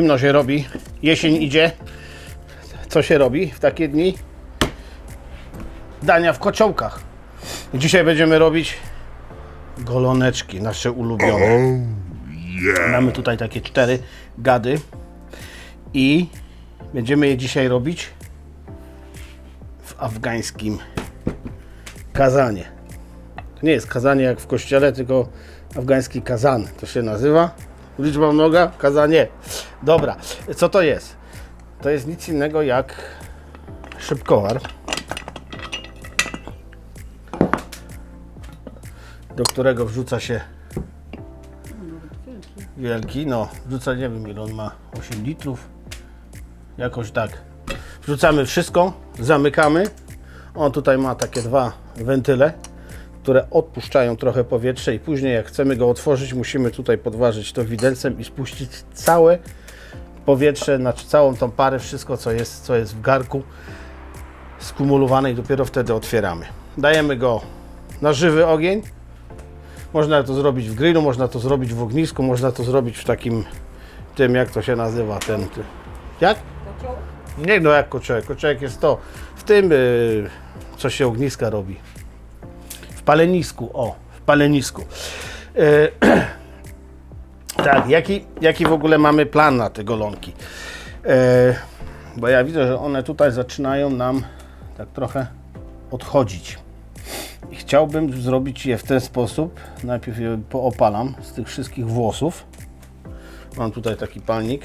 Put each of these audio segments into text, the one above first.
Zimno się robi, jesień idzie. Co się robi w takie dni? Dania w kociołkach. Dzisiaj będziemy robić goloneczki, nasze ulubione. Mamy tutaj takie cztery gady i będziemy je dzisiaj robić w afgańskim kazanie. To nie jest kazanie jak w kościele, tylko afgański kazan to się nazywa. Liczba mnoga, kazanie. Dobra, co to jest? To jest nic innego jak szybkowar, do którego wrzuca się wielki, no wrzuca, nie wiem ile on ma, 8 litrów, jakoś tak. Wrzucamy wszystko, zamykamy. On tutaj ma takie dwa wentyle, które odpuszczają trochę powietrze i później jak chcemy go otworzyć, musimy tutaj podważyć to widelcem i spuścić całe powietrze, znaczy całą tą parę, wszystko co jest, co jest w garku skumulowane i dopiero wtedy otwieramy. Dajemy go na żywy ogień. Można to zrobić w grillu, można to zrobić w ognisku, można to zrobić w takim tym, jak to się nazywa, ten, ty- jak? Nie no jak kociołek, kociołek jest to, w tym, y, co się ogniska robi. W palenisku, o, w palenisku. Y, tak, jaki, jaki w ogóle mamy plan na te golonki? E, bo ja widzę, że one tutaj zaczynają nam tak trochę odchodzić. I chciałbym zrobić je w ten sposób. Najpierw je poopalam z tych wszystkich włosów. Mam tutaj taki palnik.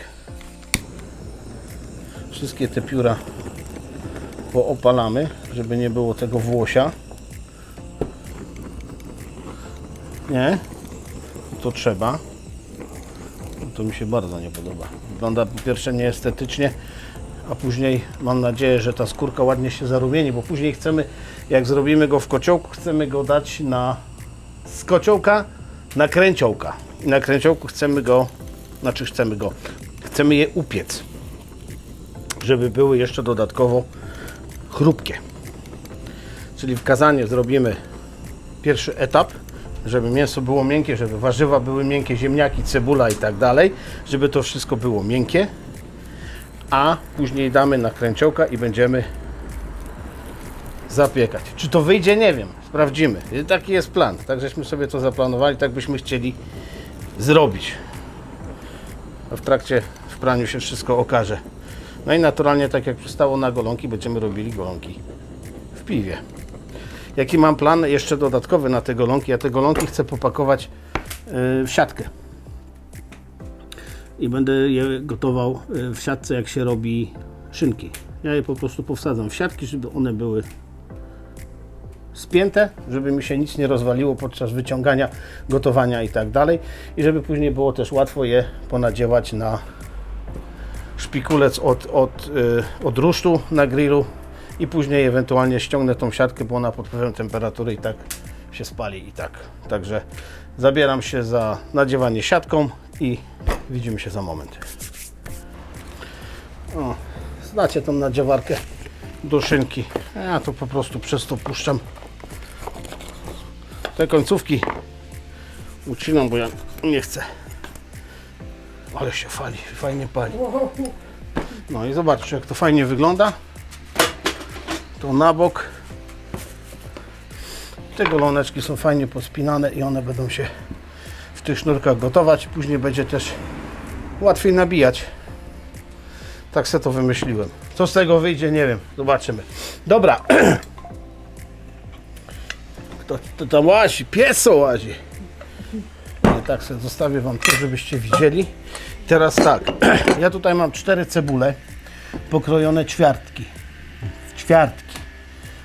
Wszystkie te pióra poopalamy, żeby nie było tego włosia. Nie? To trzeba. To mi się bardzo nie podoba. Wygląda po pierwsze nieestetycznie, a później mam nadzieję, że ta skórka ładnie się zarumieni, bo później chcemy, jak zrobimy go w kociołku, chcemy go dać na z kociołka na kręciołka. I na kręciołku chcemy go, znaczy chcemy go, chcemy je upiec, żeby były jeszcze dodatkowo chrupkie. Czyli w kazanie zrobimy pierwszy etap, żeby mięso było miękkie, żeby warzywa były miękkie, ziemniaki, cebula i tak dalej, żeby to wszystko było miękkie, a później damy na kręciołka i będziemy zapiekać. Czy to wyjdzie? Nie wiem. Sprawdzimy. Taki jest plan. Tak żeśmy sobie to zaplanowali, tak byśmy chcieli zrobić. A w trakcie w praniu się wszystko okaże. No i naturalnie, tak jak przystało na golonki, będziemy robili golonki w piwie. Jaki mam plan jeszcze dodatkowy na te golonki? Ja te golonki chcę popakować yy, w siatkę. I będę je gotował yy, w siatce, jak się robi szynki. Ja je po prostu powsadzam w siatki, żeby one były spięte, żeby mi się nic nie rozwaliło podczas wyciągania, gotowania i tak dalej. I żeby później było też łatwo je ponadziewać na szpikulec od, od, yy, od rusztu na grillu i później ewentualnie ściągnę tą siatkę, bo ona pod wpływem temperatury i tak się spali i tak. Także zabieram się za nadziewanie siatką i widzimy się za moment. O, znacie tą nadziewarkę do szynki. Ja to po prostu przez to puszczam. Te końcówki ucinam, bo ja nie chcę. Ale się fali, fajnie pali. No i zobaczcie, jak to fajnie wygląda. To na bok. Te goloneczki są fajnie pospinane i one będą się w tych sznurkach gotować. Później będzie też łatwiej nabijać. Tak se to wymyśliłem. Co z tego wyjdzie, nie wiem. Zobaczymy. Dobra. Kto to tam łazi? Pieso łazi. I tak sobie zostawię Wam tu, żebyście widzieli. Teraz tak. Ja tutaj mam cztery cebule pokrojone ćwiartki. Ćwiartki.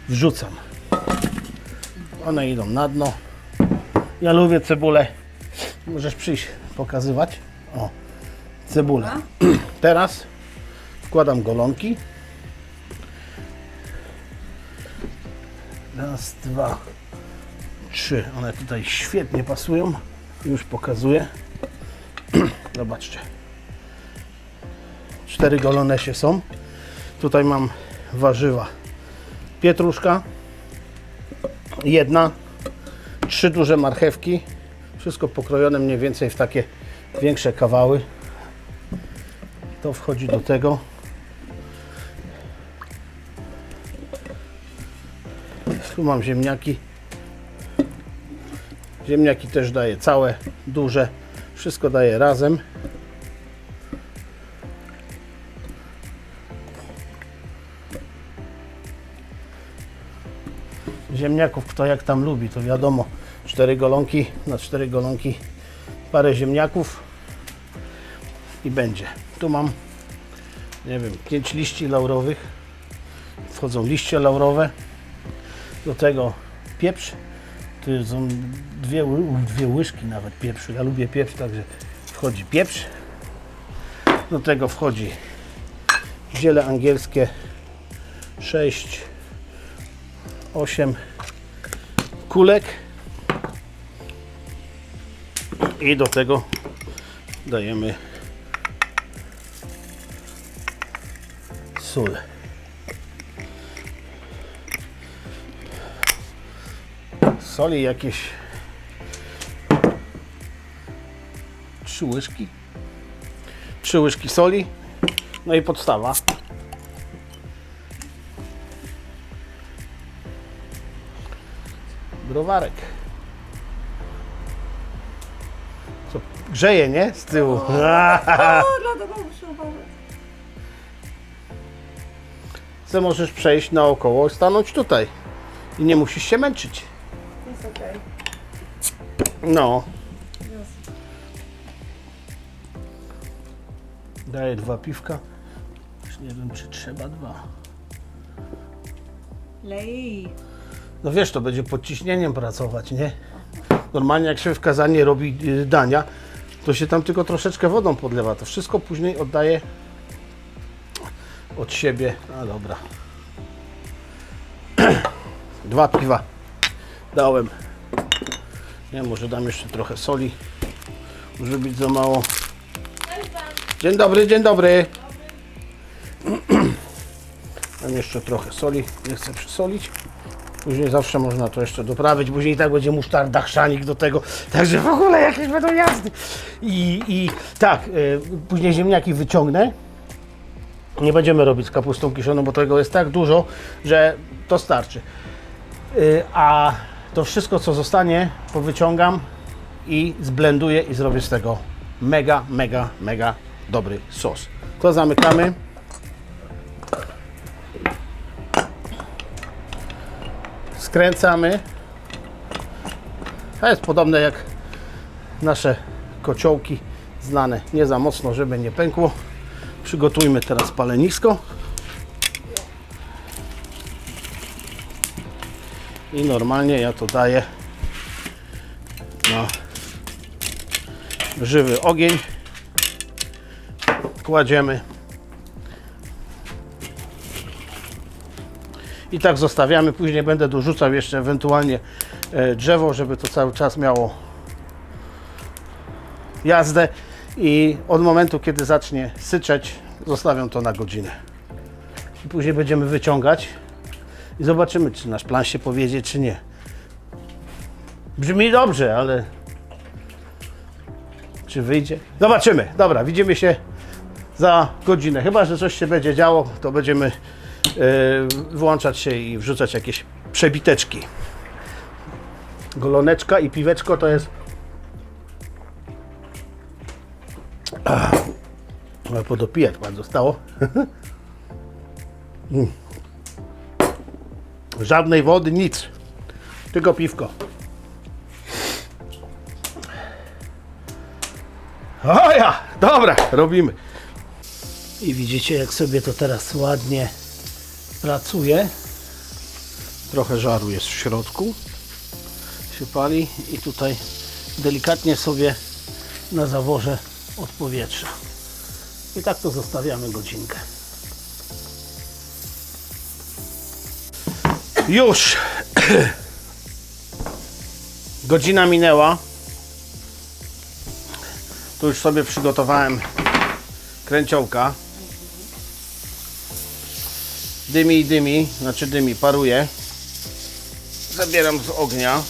Wrzucam. One idą na dno. Ja lubię cebulę. Możesz przyjść pokazywać. O, cebulę. Teraz wkładam golonki. Raz, dwa, trzy. One tutaj świetnie pasują. Już pokazuję. Zobaczcie. Cztery golonesie są. Tutaj mam warzywa. Pietruszka. Jedna. Trzy duże marchewki. Wszystko pokrojone mniej więcej w takie większe kawały. To wchodzi do tego. Tu mam ziemniaki. Ziemniaki też daję całe, duże. Wszystko daję razem. Ziemniaków kto jak tam lubi, to wiadomo. Cztery golonki na cztery golonki, parę ziemniaków i będzie. Tu mam, nie wiem, pięć liści laurowych. Wchodzą liście laurowe. Do tego pieprz. Tu są dwie, dwie łyżki nawet pieprzu. Ja lubię pieprz, także wchodzi pieprz. Do tego wchodzi ziele angielskie 6, 8 kulek. I do tego dajemy sól. Soli jakieś trzy łyżki. Trzy łyżki soli. No i podstawa. Browarek. Co, grzeje, nie? Z tyłu. O. Co możesz przejść naokoło i stanąć tutaj. I nie musisz się męczyć. Jest okej. No. Daję dwa piwka. Już nie wiem, czy trzeba dwa. Lej. No wiesz, to będzie pod ciśnieniem pracować, nie? Normalnie jak się w kazanie robi y, dania, to się tam tylko troszeczkę wodą podlewa. To wszystko później oddaje od siebie. A dobra. Dwa piwa dałem. Nie, może dam jeszcze trochę soli. Może być za mało. Dzień dobry, dzień dobry. Dam jeszcze trochę soli. Nie chcę przesolić. Później zawsze można to jeszcze doprawić. Później tak będzie musztarda, chrzanik do tego. Także w ogóle jakieś będą jazdy. I, i tak, y, później ziemniaki wyciągnę. Nie będziemy robić z kapustą kiszoną, bo tego jest tak dużo, że to starczy. Y, a to wszystko, co zostanie, powyciągam i zblenduję i zrobię z tego mega, mega, mega dobry sos. To zamykamy. Skręcamy. To jest podobne jak nasze kociołki znane. Nie za mocno, żeby nie pękło. Przygotujmy teraz palenisko. I normalnie ja to daję na żywy ogień. Kładziemy. I tak zostawiamy. Później będę dorzucał jeszcze ewentualnie e, drzewo, żeby to cały czas miało jazdę. I od momentu, kiedy zacznie syczeć, zostawiam to na godzinę. I później będziemy wyciągać i zobaczymy, czy nasz plan się powiedzie, czy nie. Brzmi dobrze, ale czy wyjdzie? Zobaczymy. Dobra, widzimy się za godzinę. Chyba, że coś się będzie działo, to będziemy włączać się i wrzucać jakieś przebiteczki. Goloneczka i piweczko to jest. Ach, podopijać pan zostało. Mm. Żadnej wody, nic. Tylko piwko. O ja! Dobra, robimy. I widzicie, jak sobie to teraz ładnie pracuje. Trochę żaru jest w środku. Się pali i tutaj delikatnie sobie na zaworze od powietrza. I tak to zostawiamy godzinkę. Już! Godzina minęła. Tu już sobie przygotowałem kręciołka. Dymi i dymi, znaczy dymi, paruje. Zabieram z ognia.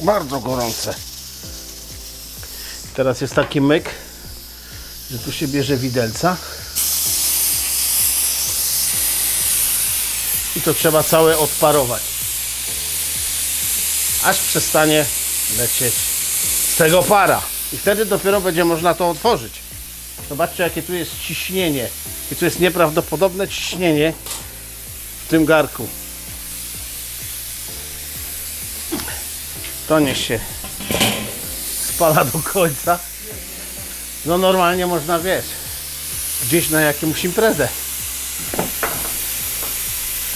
Bardzo gorące. Teraz jest taki myk, że tu się bierze widelca. I to trzeba całe odparować. Aż przestanie lecieć z tego para. I wtedy dopiero będzie można to otworzyć. Zobaczcie, jakie tu jest ciśnienie. I tu jest nieprawdopodobne ciśnienie w tym garku. To niech się spala do końca. No normalnie można, wiesz, gdzieś na jakąś imprezę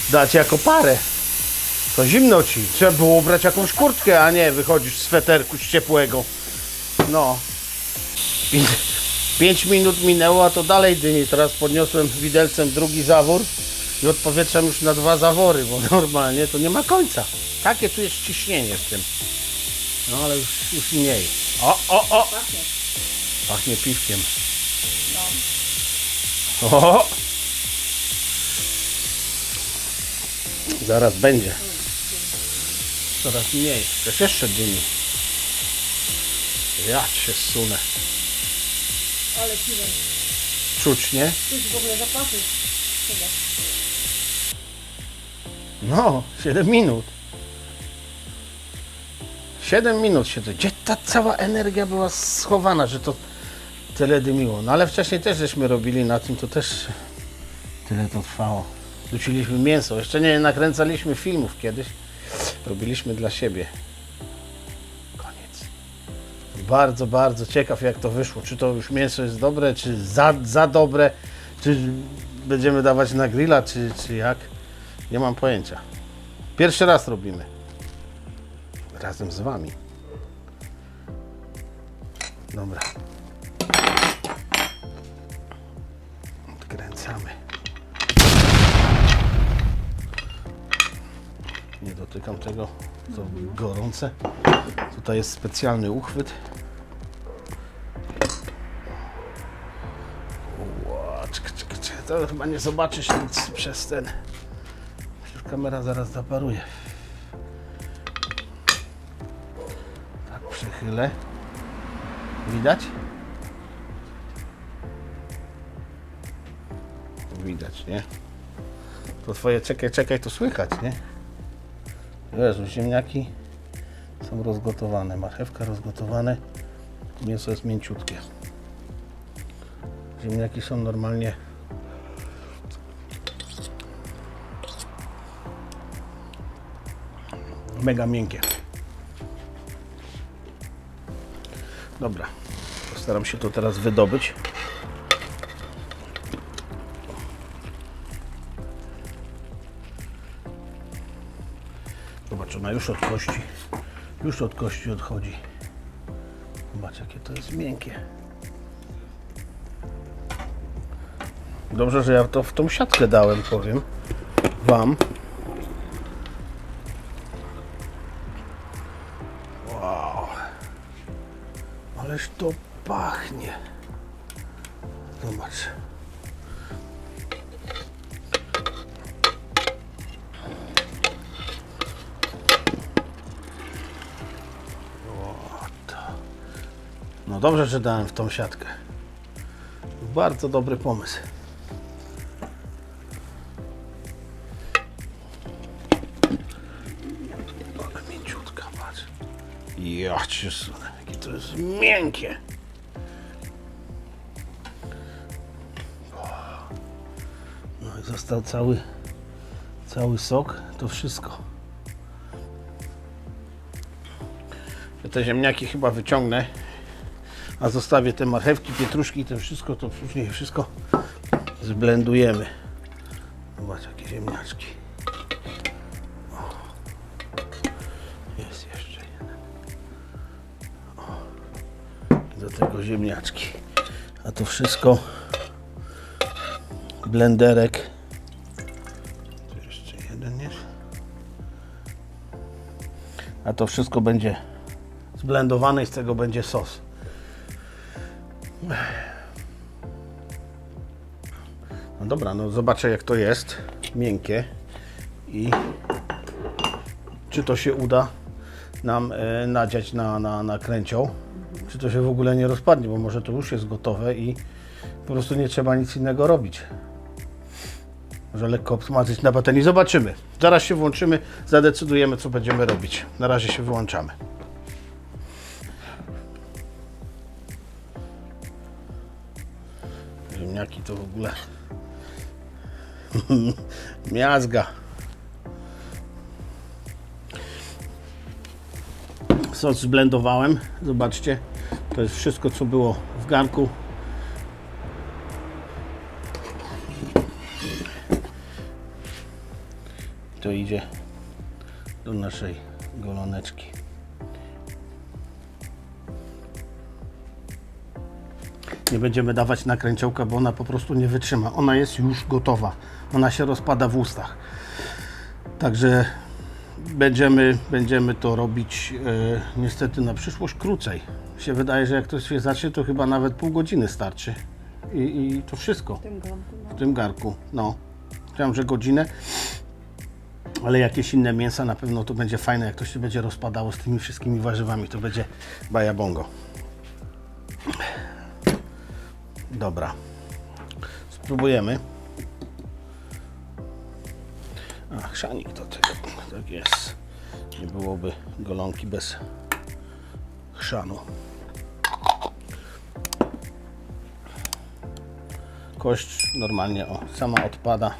dać jako parę. To zimno ci. Trzeba było ubrać jakąś kurtkę, a nie wychodzisz z sweterku z ciepłego. No. 5 minut minęło, a to dalej dyni. Teraz podniosłem widelcem drugi zawór i odpowietrzam już na dwa zawory, bo normalnie to nie ma końca. Takie tu jest ciśnienie w tym. No ale już, już mniej. O, o, o! Pachnie. Pachnie piwkiem. O! Zaraz będzie. Coraz mniej. Też jeszcze dymi. Ja się sunę. Ale piłem. Czuć, nie? Czuć w ogóle zapachy. Chyba. No, 7 minut. 7 minut się to. Gdzie ta cała energia była schowana, że to tyle dymiło? No ale wcześniej też żeśmy robili na tym, to też tyle to trwało. Rzuciliśmy mięso. Jeszcze nie nakręcaliśmy filmów kiedyś. Robiliśmy dla siebie. Bardzo, bardzo ciekaw jak to wyszło. Czy to już mięso jest dobre, czy za, za dobre, czy będziemy dawać na grilla, czy, czy jak. Nie mam pojęcia. Pierwszy raz robimy. Razem z Wami. Dobra. Odkręcamy. Nie dotykam tego, to gorące. Tutaj jest specjalny uchwyt. To chyba nie zobaczysz nic przez ten. Przecież kamera zaraz zaparuje. Tak przechylę. Widać? Widać, nie? To twoje czekaj, czekaj, to słychać, nie? Jezu, ziemniaki są rozgotowane. Marchewka rozgotowane. Mięso jest mięciutkie. Ziemniaki są normalnie mega miękkie. Dobra, postaram się to teraz wydobyć. Zobacz, ona już od kości, już od kości odchodzi. Zobacz, jakie to jest miękkie. Dobrze, że ja to w tą siatkę dałem, powiem Wam. Dobrze, że dałem w tą siatkę. Bardzo dobry pomysł. Ale mięciutka, patrz. Ja cię sunę, jakie to jest miękkie. No i został cały, cały sok, to wszystko. Te ziemniaki chyba wyciągnę, a zostawię te marchewki, pietruszki i to wszystko, to później wszystko zblendujemy. Zobacz, jakie ziemniaczki. Jest jeszcze jeden. Do tego ziemniaczki. A to wszystko blenderek. Tu jeszcze jeden jest. A to wszystko będzie zblendowane i z tego będzie sos. No dobra, no zobaczę jak to jest. Miękkie. I czy to się uda nam e, nadziać na, na, na. Czy to się w ogóle nie rozpadnie, bo może to już jest gotowe i po prostu nie trzeba nic innego robić. Może lekko obsmażyć na patelni. Zobaczymy. Zaraz się włączymy, zadecydujemy co będziemy robić. Na razie się wyłączamy. To w ogóle miazga. Sos zblendowałem. Zobaczcie. To jest wszystko co było w garnku. To idzie do naszej goloneczki. Nie będziemy dawać nakręciołka, bo ona po prostu nie wytrzyma. Ona jest już gotowa. Ona się rozpada w ustach. Także będziemy, będziemy to robić e, niestety na przyszłość krócej. Się wydaje, że jak to się zacznie, to chyba nawet pół godziny starczy. I, i to wszystko W tym garnku. No. w tym garku. No, chciałem, że godzinę, ale jakieś inne mięsa na pewno to będzie fajne, jak to się będzie rozpadało z tymi wszystkimi warzywami, to będzie baja Dobra, spróbujemy. A, chrzanik to tak, tak jest. Nie byłoby golonki bez chrzanu. kość normalnie o, sama odpada.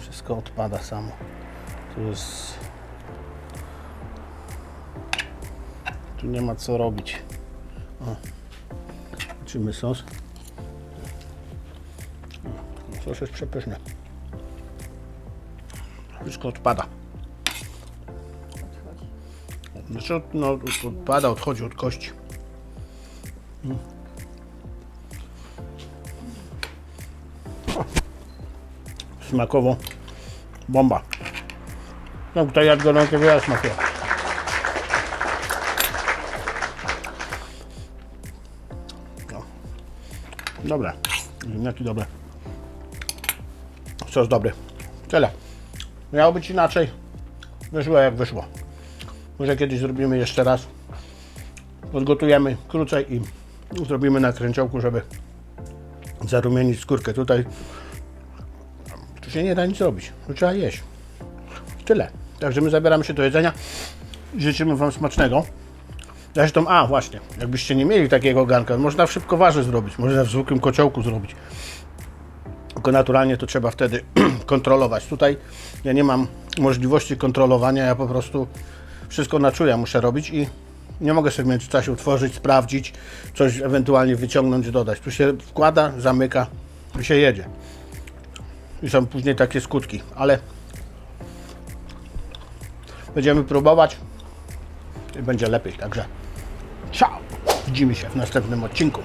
Wszystko odpada samo. Tu jest. Tu nie ma co robić. O. Zobaczymy sos. Sos jest przepyszny. Wszystko odpada. Odchodzi. Znaczy, no, odpada, odchodzi od kości. smakowo bomba. No tutaj jak gorące wiele smakuje. No. Dobre. Ziemniaki dobre. Sos dobry. Tyle. Miało być inaczej. Wyszło jak wyszło. Może kiedyś zrobimy jeszcze raz. Odgotujemy krócej i zrobimy na kręciołku, żeby zarumienić skórkę. Tutaj tu się nie da nic zrobić. Tu trzeba jeść. Tyle. Także my zabieramy się do jedzenia. Życzymy Wam smacznego. Zresztą, a właśnie, jakbyście nie mieli takiego garnka, można w szybkowarze zrobić, można w zwykłym kociołku zrobić. Tylko naturalnie to trzeba wtedy kontrolować. Tutaj ja nie mam możliwości kontrolowania, ja po prostu wszystko na czuja muszę robić i nie mogę sobie w międzyczasie utworzyć, sprawdzić, coś ewentualnie wyciągnąć, dodać. Tu się wkłada, zamyka, tu się jedzie i są później takie skutki, ale będziemy próbować i będzie lepiej, także ciao, widzimy się w następnym odcinku.